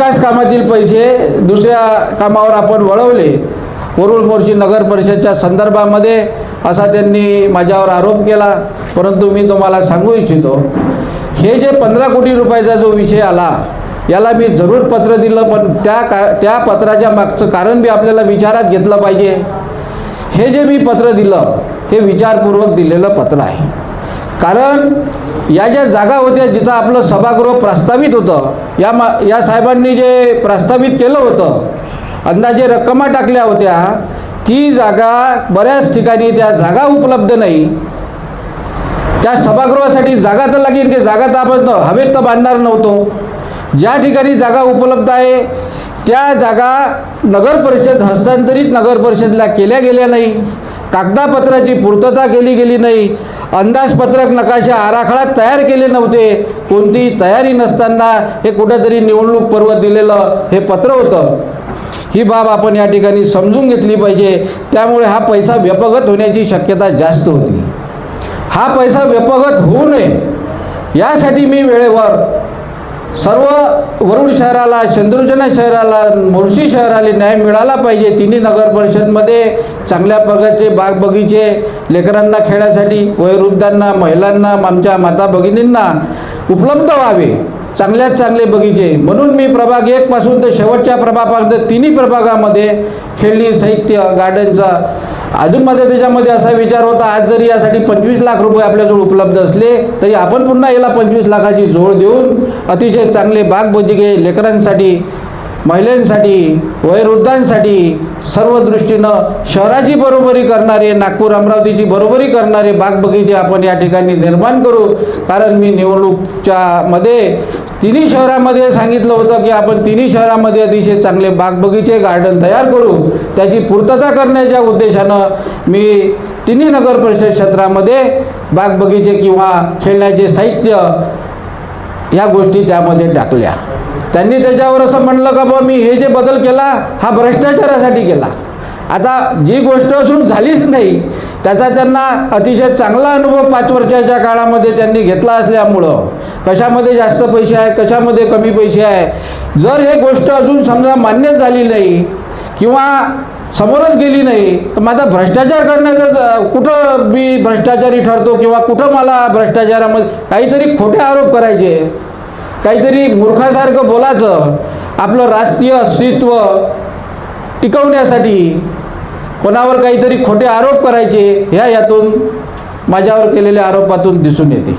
विकास कामातील पैसे दुसऱ्या कामावर आपण वळवले. वरुळ मोर्शी नगर परिषदच्या संदर्भामध्ये असा त्यांनी माझ्यावर आरोप केला. परंतु मी तुम्हाला सांगू इच्छितो हे जे पंधरा कोटी रुपयाचा जो विषय आला याला मी जरूर पत्र दिलं पण त्या का त्या पत्राच्या मागचं कारण बी आपल्याला विचारात घेतलं पाहिजे. हे जे मी पत्र दिलं हे विचारपूर्वक दिलेलं पत्र आहे. कारण या ज्या जागा होत्या जिथं आपलं सभागृह प्रस्तावित होतं या मा या साहेबांनी जे प्रस्तावित केलं होतं अंदाजे रक्कमा टाकल्या होत्या ती जागा बऱ्याच ठिकाणी त्या जागा उपलब्ध नाही. त्या सभागृहासाठी जागा तर लागेल की जागा तर आपण हवेत तर बांधणार नव्हतो. ज्या ठिकाणी जागा उपलब्ध आहे त्या जागा नगर परिषद हस्तांतरित नगर परिषदला केल्या गेल्या नाही. कागदापत्राची पूर्तता केली गेली नाही. अंदाजपत्रक नकाशा आराखडा तयार केले नव्हते. कोणतीही तयारी नसताना हे कुठेतरी निवडणूक पर्व दिलेलं हे पत्र होतं. ही बाब आपण या ठिकाणी समजून घेतली पाहिजे. त्यामुळे हा पैसा व्यपगत होण्याची शक्यता जास्त होती. हा पैसा व्यपगत होऊ नये. यासाठी मी वेळेवर सर्व वरुड शहराला चंद्रजना शहराला मोर्शी शहराला न्याय मिळाला पाहिजे. तिन्ही नगर परिषदमध्ये चांगल्या प्रकारचे बाग बगीचे लेकरांना खेळासाठी वयोवृद्धांना महिलांना आमच्या माता भगिनींना उपलब्ध व्हावे. चांगल्यात चांगले बगीचे. म्हणून मी प्रभाग एकपासून ते शेवटच्या प्रभागापर्यंत तिन्ही प्रभागामध्ये खेळणी साहित्य गार्डनचा अजून माझा त्याच्यामध्ये असा विचार होता आज जरी यासाठी पंचवीस लाख रुपये आपल्याजवळ उपलब्ध असले तरी आपण पुन्हा याला पंचवीस लाखाची जोड देऊन अतिशय चांगले बाग बगिचे लेकरांसाठी महिलांसाठी वयोवृद्धांसाठी सर्व दृष्टीनं शहराची बरोबरी करणारे नागपूर अमरावतीची बरोबरी करणारे बागबगीचे आपण या ठिकाणी निर्माण करू. कारण मी निवडणूकच्या मध्ये तिन्ही शहरामध्ये सांगितलं होतं की आपण तिन्ही शहरामध्ये अतिशय चांगले बागबगीचे गार्डन तयार करू. त्याची पूर्तता करण्याच्या उद्देशानं मी तिन्ही नगर परिषद क्षेत्रामध्ये बागबगीचे किंवा खेळण्याचे साहित्य या गोष्टी त्यामध्ये टाकल्या. त्यांनी त्याच्यावर असं म्हणलं का बा मी हे जे बदल केला हा भ्रष्टाचारासाठी केला. आता जी गोष्ट अजून झालीच नाही त्याचा त्यांना अतिशय चांगला अनुभव पाच वर्षाच्या काळामध्ये त्यांनी घेतला असल्यामुळं कशामध्ये जास्त पैसे आहे कशामध्ये कमी पैसे आहे जर हे गोष्ट अजून समजा मान्यच झाली नाही किंवा समोरच गेली नाही तर माझा भ्रष्टाचार करण्याचं कुठं मी भ्रष्टाचारी ठरतो किंवा कुठं मला भ्रष्टाचारामध्ये काहीतरी खोटे आरोप करायचे? काहीतरी मूर्खासारखं बोलायचं. आपलं राष्ट्रीय अस्तित्व टिकवण्यासाठी कोणावर काहीतरी खोटे आरोप करायचे ह्या यातून माझ्यावर केलेल्या आरोपातून दिसून येते.